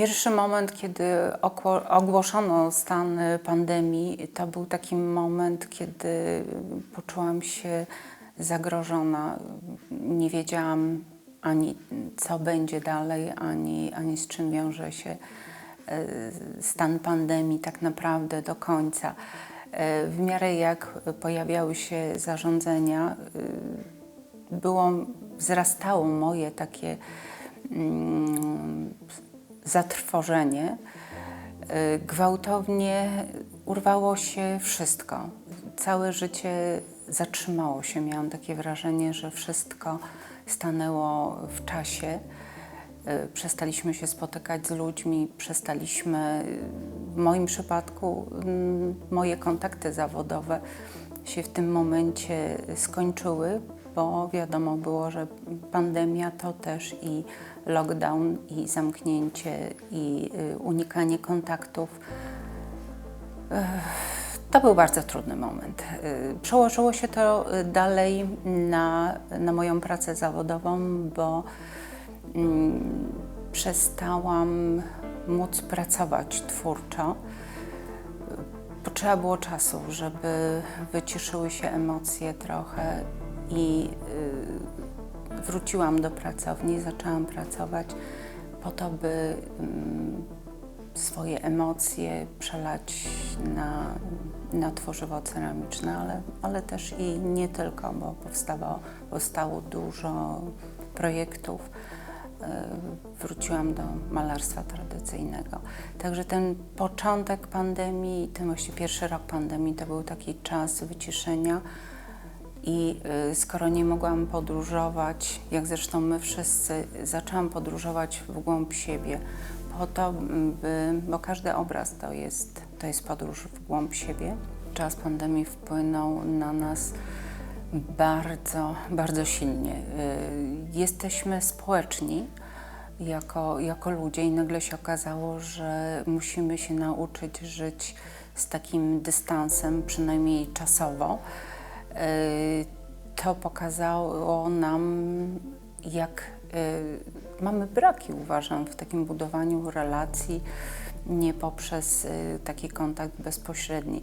Pierwszy moment, kiedy ogłoszono stan pandemii, to był taki moment, kiedy poczułam się zagrożona. Nie wiedziałam ani co będzie dalej, ani, ani z czym wiąże się y, stan pandemii tak naprawdę do końca. Y, W miarę jak pojawiały się zarządzenia, y, było, wzrastało moje takie mm, zatrwożenie. Y, Gwałtownie urwało się wszystko. Całe życie zatrzymało się. Miałam takie wrażenie, że wszystko stanęło w czasie. Y, Przestaliśmy się spotykać z ludźmi, przestaliśmy, y, w moim przypadku, mm, moje kontakty zawodowe się w tym momencie skończyły, bo wiadomo było, że pandemia to też i lockdown, i zamknięcie, i y, unikanie kontaktów. To był bardzo trudny moment. Y, Przełożyło się to y, dalej na, na moją pracę zawodową, bo mm, przestałam móc pracować twórczo. Potrzeba było czasu, żeby wyciszyły się emocje trochę i y, wróciłam do pracowni, zaczęłam pracować po to, by mm, swoje emocje przelać na, na tworzywo ceramiczne, ale, ale też i nie tylko, bo powstało, powstało dużo projektów. E, Wróciłam do malarstwa tradycyjnego. Także ten początek pandemii, ten właśnie pierwszy rok pandemii to był taki czas wyciszenia. I y, skoro nie mogłam podróżować, jak zresztą my wszyscy, zaczęłam podróżować w głąb siebie, po to, by, bo każdy obraz to jest, to jest podróż w głąb siebie. Czas pandemii wpłynął na nas bardzo, bardzo silnie. Y, Jesteśmy społeczni jako, jako ludzie i nagle się okazało, że musimy się nauczyć żyć z takim dystansem, przynajmniej czasowo. Y, To pokazało nam, jak y, mamy braki, uważam, w takim budowaniu relacji, nie poprzez y, taki kontakt bezpośredni.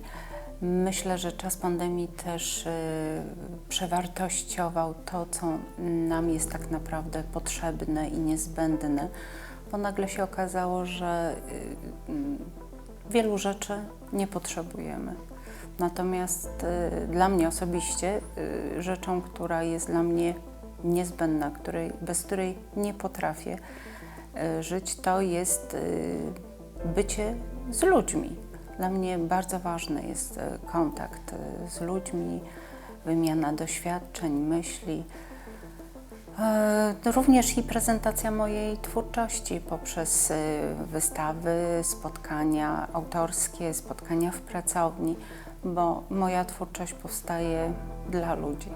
Myślę, że czas pandemii też przewartościował to, co nam jest tak naprawdę potrzebne i niezbędne, bo nagle się okazało, że wielu rzeczy nie potrzebujemy. Natomiast y, dla mnie osobiście y, rzeczą, która jest dla mnie niezbędna, której, bez której nie potrafię y, żyć, to jest bycie z ludźmi. Dla mnie bardzo ważny jest kontakt z ludźmi, wymiana doświadczeń, myśli. Również i prezentacja mojej twórczości poprzez wystawy, spotkania autorskie, spotkania w pracowni, bo moja twórczość powstaje dla ludzi.